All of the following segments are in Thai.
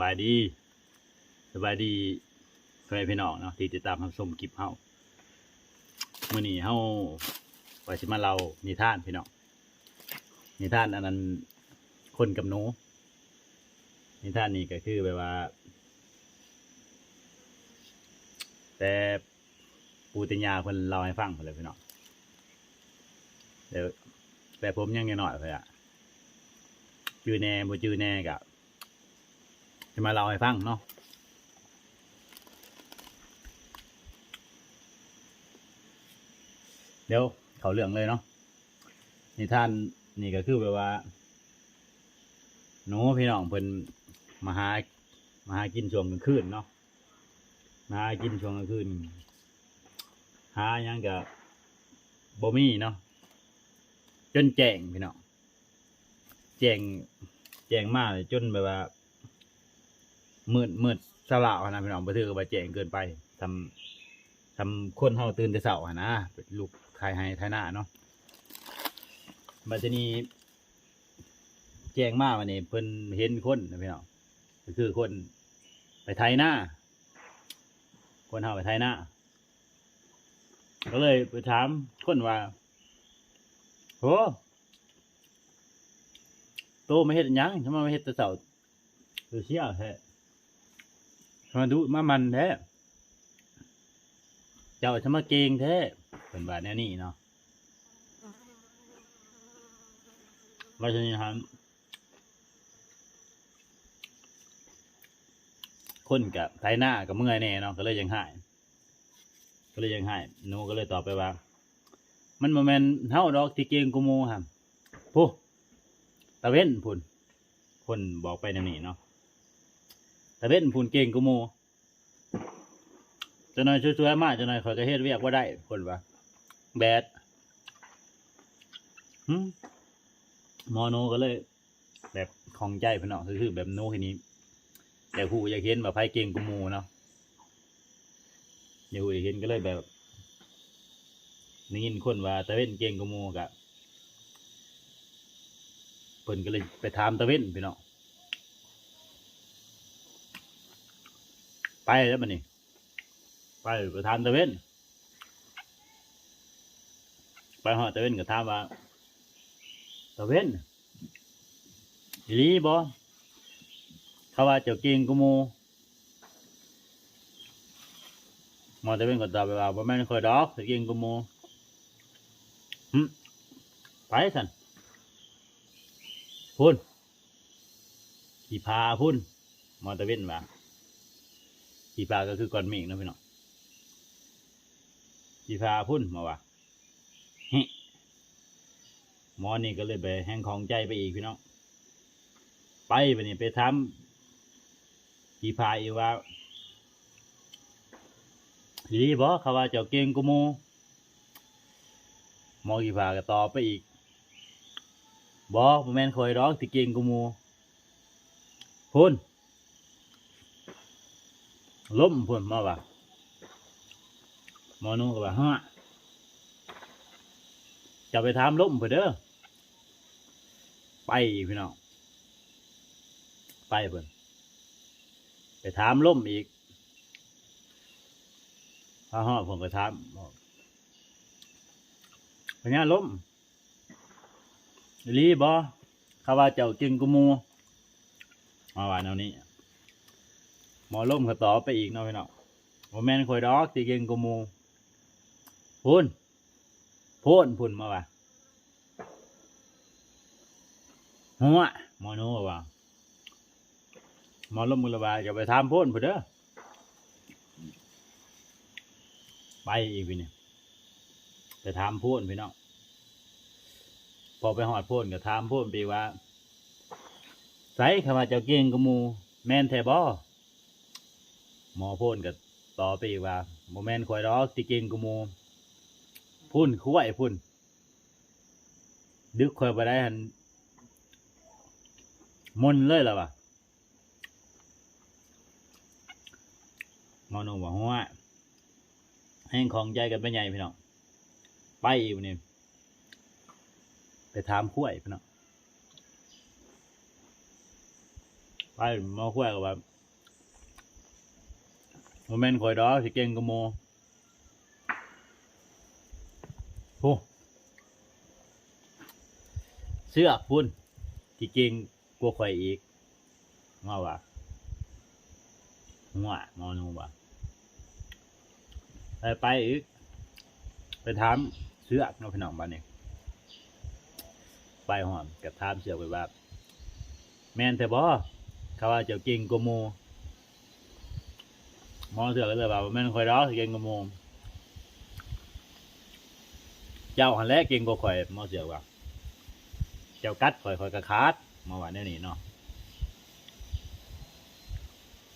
บายดีสบายดีแม่พี่น้องเนาะที่ติดตามรับชมคลิปเฮาเมื้อนี้เฮาว่าสิมาเล่านิทานพี่น้องนิทานอันนั้นคนกับหนูนิทานนี้ก็คือแบบว่า แต่ปูติญาเพิ่นเล่าให้ฟังเลยพี่น้องเดี๋ยวแต่ผมยังไงหน้อยเลยอะจือแน่บ่จือแน่กะ จะมาเล่าให้ฟังเนาะเดี๋ยวเขาเรื่องเลยเนาะนิทานนี่ก็คือแบบว่าหนูพี่น้องเพิ่นมาหามาหากินช่วงกลางคืนเนาะมาหากินช่วงกลางคืนหายังกับบ่มีเนาะจนแจงพี่น้องแจงแจงมากจนแบบว่า มืดมืดสลาวนะพี่น้องบ่ถือว่าแจ้งเกินไปทำทำคนเฮาตื่นแต่เช้าหั้นนะลูกขายให้ทายหน้าเนาะบัดนี้แจ้งมาวันนี้เพิ่นเห็นคนนะพี่น้องก็คือคนไปไทยหน้า คนเฮาไปไทยหน้า ก็เลยไปถามคนว่าโหโตมาเฮ็ดหยังทำไมมาเฮ็ดแต่เสาดูเชี่ยวแท้ ทำไมดูมามันแท้เจ้าทำไมเก่งแท้เป็นแบบแนวนี้เนาะว่าจะนี่ครับคนกับไทหน้ากับเมื่อยแน่เนาะก็เลยยังหาย ก็เลยยังหายหนูก็เลยตอบไปว่า มันโมเมนเฮาดอกที่เกงกูโมครับผู้ตะเว้นพุ่นคนบอกไปแนวนี้เนาะ ตะเว้นพุ่นเก่งกูโมจะน่อยช่วยๆมากจะน่อยคอยก็เฮ็ดเวียกว่าได้คนว่าแบดหึหมอโนก็เลย แบบของใจพี่นเนาะคือแบบโนทีนี้ แต่ผู้อยากเห็นแบบไพ่เก่งกูโมเนาะอยู่เห็นก็เลยแบบนี่ยินคนว่าตะเว้นเก่งกว่าหมูกะเพิ่นก็เลยไปถามตะเว้นพี่น้อง ไปแล้วมันนี่ไปไปถามตะเวนไปหอตะเวนก็ถามว่าตะเวนอีหลีบ่เขาว่าเจ้าก่งกว่าหมูมอจะเป็นคนตอบไปว่าบ่แม่นคอยดอกสิกินกูโมหึไปสันพุ่นขี่พาพุ่นมอตะเวนว่า ขี่พาก็คือก้อนเมฆนะพี่น้องขี่พาพุ่นมาว่าฮิหมอนี่ก็เลยไปแห้งของใจไปอีกพี่น้องไปไปนี่ไปทำขี่พาอีว่าดีบ่เขาว่าเจ้าเก่งกูโมหมอกีพาก็ตอบไปอีกบ่บ่แม่นคอยร้องที่เก่งกูโมพุ่น ล้มพุ่นมาว่าหมอนูก็ว่าฮะจะไปถามล้มเพิ่นเด้อไปพี่น้องไปเพิ่นไปถามล้มอีกพาหอดผมก็ถามพญาล้มอีหลีบอเขาว่าเจ้าจึงกูมูมาว่าแนวนี้ หมอล้มก็ต่อไปอีกเนาะพี่น้องโมแมนคอยดอกตีเก่งกูมูพุ่นพุ่นพุ่นมาว่าหัวหมอโน้ว่าหมอล้มมือละว่าจะไปถามพุ่นพุ่นเด้อไปอีกพี่เนี่ยจะถามพูนพี่น้องพอไปหอดพูนก็ถามพูนไปว่าใส่คำว่าเจ้าเก่งกว่าหมูแมนแทบอ หมอพูนก็ต่อไปอีกว่าโมแมนต์คอยรอกที่เก่งกว่าหมูพุ่นคุ้ยพุ่น ดึกคอยไปได้หันมนเลยล้ววะมอนุ่มบอกว่าแห้งของใจกันไปใหญ่พี่น้องไปอีกวันนี้ไปถามคุ้ยพี่น้องไปไปมาคุยกับว่า โมเมนต์คอยดอสิเก่งกโมโอ้เสื้อพุ่นที่เก่งกว่าข่อยอีกมาว่าหัวงอนูว่าไปไปอีก ไปถามเสือกน้องพี่น้องบ้านนี้ไปหอมกับถามเสือกไปว่า แมนแต่บ่เขาว่าเจ้าเก่งกว่าหมู หมอเสือก็เลยว่าแม่นข่อยดอกสิเก่งกว่าหมูเจ้าหันแหละเก่งกว่าข่อยหมอเสือกว่าเจ้ากัดข่อยข่อยก็ขาดมาว่าแนวนี้เนาะ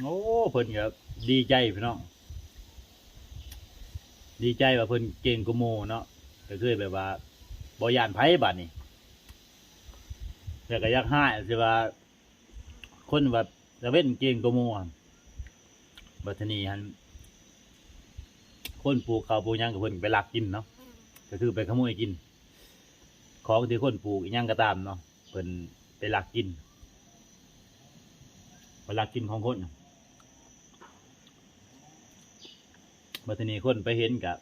โอ้เพิ่นก็ดีใจพี่น้องดีใจว่าเพิ่นเก่งกว่าหมู่เนาะก็คือแบบว่าบ่ยานไผบัดนี้แต่ก็อยากให้สิว่าคนแบบตะเว้นเก่งกว่าหมู่ะ บัดทีนี้หันคนปลูกข้าวปลูกหยังก็เพิ่นไปลักกินเนาะก็คือไปขโมยกิน ของที่คนปลูกอีหยังก็ตามเนาะเพิ่นไปลักกินไปลักกินของคนบัดทีนี้คนไปเห็นกับ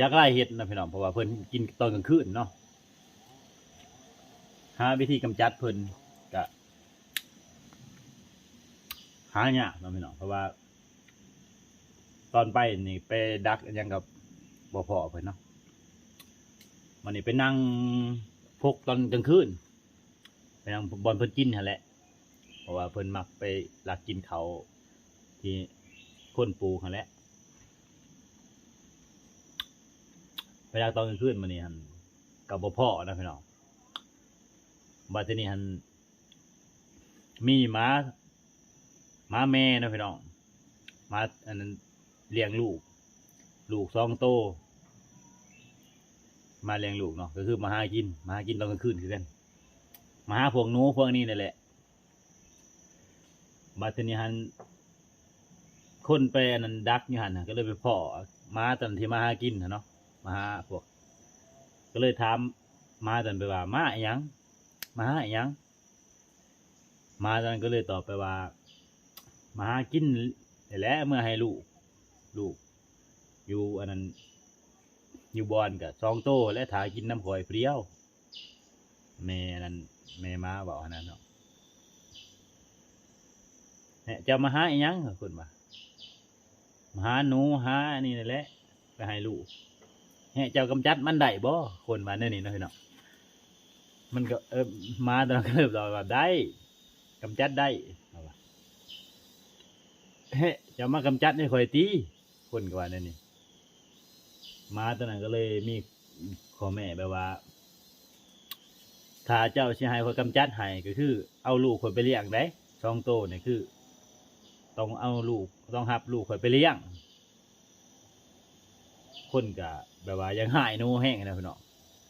จักไล่เห็ดนะพี่น้องเพราะว่าเพิ่นกินตอนกลางคืนเนาะหาวิธีกำจัดเพิ่นกะ หายากเนาะพี่น้องเพราะว่า ตอนไปนี่ไปดักอิหยังกับบ่พอเพิ่นเนาะมันนี่ไปนั่งพกตอนกลางคืนไปนั่งบอลเพิ่นกินหั่นแหละ เพราะว่าเพิ่นมักไปหลักกินเขาวที่คนปูหั่นแหละไปดักตอนกลางคืนมันนี่หันกับบ่พอนะพี่น้องบัดทีนี้หันมีหมา มาแม่นะพี่น้องมาอันนั้นเลี้ยงลูก ลูกสองโต มาเลี้ยงลูกเนาะก็คือมาหากิน มาหากินตอนกลางคืนคือกันมาหาพวกหนูพวกนี้นี่แหละมาทีนี้หันคนไปอันนั้นดักอยู่หันก็เลยไปพ่อมาตอนที่มาหากินนะเนาะมาหาพวก ก็เลยถามมาตอนไปว่า มาอหยังมาหาอหยังมาตันก็เลยตอบไปว่า มาหากินแหละเมื่อให้ลูก ลูก อยู่อันนั้น อยู่บอนกับซองโตและถากินน้ำข่อยเปรี้ยวแม่นั้นแม่มาบอกอันนั้นเนาะเนี่ยจะมาหาอีหยังเหรอคุณมามาหาหนูหาอันนี่นั่แหละไปให้ลูกเนี่ยเจ้ากำจัดมันได้บ่คนมาเนี่ยนี่เนาะเนาะมันก็เออมาตอนนั้นก็เลยบอกว่าได้กำจัดได้ เฮ่เฮ้จะมากำจัดให้ข่อยตีคนกว่านี่ยนี่มาตอนนั้นก็เลยมีขอแม่แบบว่า ถ้าเจ้าสิให้คนกำจัดให้ก็คือ เอาลูกคนไปเลี้ยงได้สองโตเนี่ยคือ ต้องเอาลูกต้องหับลูกคนไปเลี้ยง คนก็แบบว่ายังหายนูแห้งนะพี่น้อง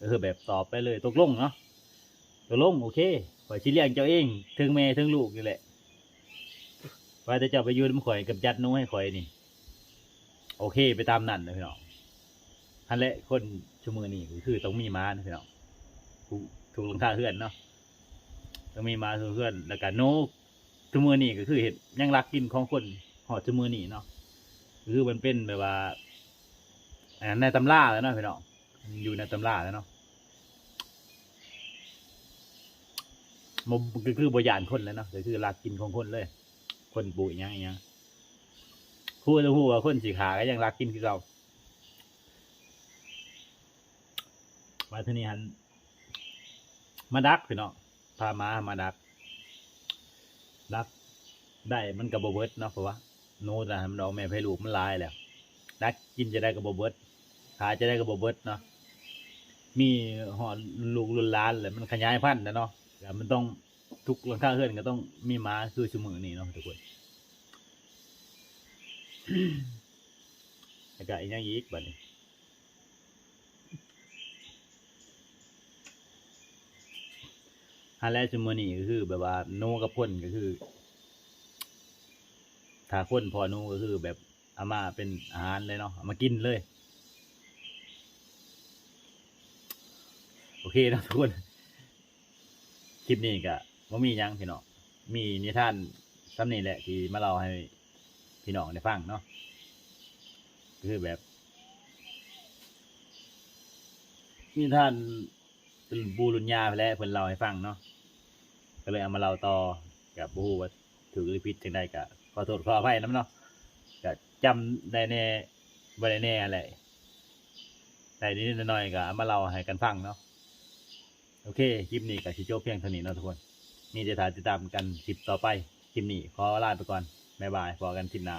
ก็คือแบบตอบไปเลยตกลงเนาะตกลงโอเคข่อยสิเลี้ยงเจ้าเองถึงแม่ถึงลูกนี่แหละ ว่าแต่เจ้าไปยืนข่อยกำจัดหนูให้ข่อยนี่ โอเค ไปตามนั่นนะพี่น้องฮันและคนชั่วโมงนี้ก็คือต้องมีม้านะพี่น้องถูกถูกหลังคาเพื่อนเนาะต้องมีม้าถูกเพื่อนแล้วก็โนชั่วโมงนี้ก็คือเห็ดยังรักกินของคนหอดชั่วโมงนี้เนาะคือมันเป็นแบบว่าในตำราแล้วเนาะพี่น้องอยู่ในตำราแล้วเนาะมันก็คือบริยานคนแล้วเนาะก็คือรักกินของคนเลย คนปุ๋ยยังอหยังพูดจะพูดว่าคนสีขาก็ยังรักกินคือเรามาที่นี่ฮันมาดักพี่น้องพามามาดัก ดักได้มันกับบเบิร์ดเนาะเพราะว่าโน้ตนะมันเอาแม่ให้ลูกมันลายแล้วดักกินจะได้กับบเบิร์ดขาจะได้กับบเบิร์ดเนาะมีหอลูกลุนล้านเลยมันขยายพันธุ์นะเนาะแต่มันต้อง ทุกหลังคาเฮือนก็ต้องมีม้าคือชั่วโมงนี้เนาะทุกคนแล้วก็อีกอย่งอีกบัดนี้ฮันแลจูมานี่ก็คือ แบบว่าโนกับพ่นก็คือถ้าคนพอโนก็คือแบบเอามาเป็นอาหารเลยเนาะเอามากินเลย โอเคนะทุกคน คลิปนี้ก็ ว่ามีหยังพี่น้องมีนิทานซ้ำนี่แหละที่มาเล่าให้พี่น้องได้ฟังเนาะก็คือแบบนิทานบูรุญญาไปแล้วเพิ่นเล่าให้ฟังเนาะก็เลยเอามาเล่าต่อกับบูว่าถูกหรือผิดจังใดก็ขอโทษขออภัยน้ำเนาะก็จำได้แน่บ่ได้แน่อะไรแต่นิดๆหน่อยๆก็เอามาเล่าให้กันฟังเนาะโอเค คลิปนี้ก็สิจบเพียงเท่านี้เนาะทุกคน มีจะถ่ายติดตามกันคลิปต่อไปคลิปนี้ขอลาไปก่อนบ๊ายบายพอกันคลิปหน้า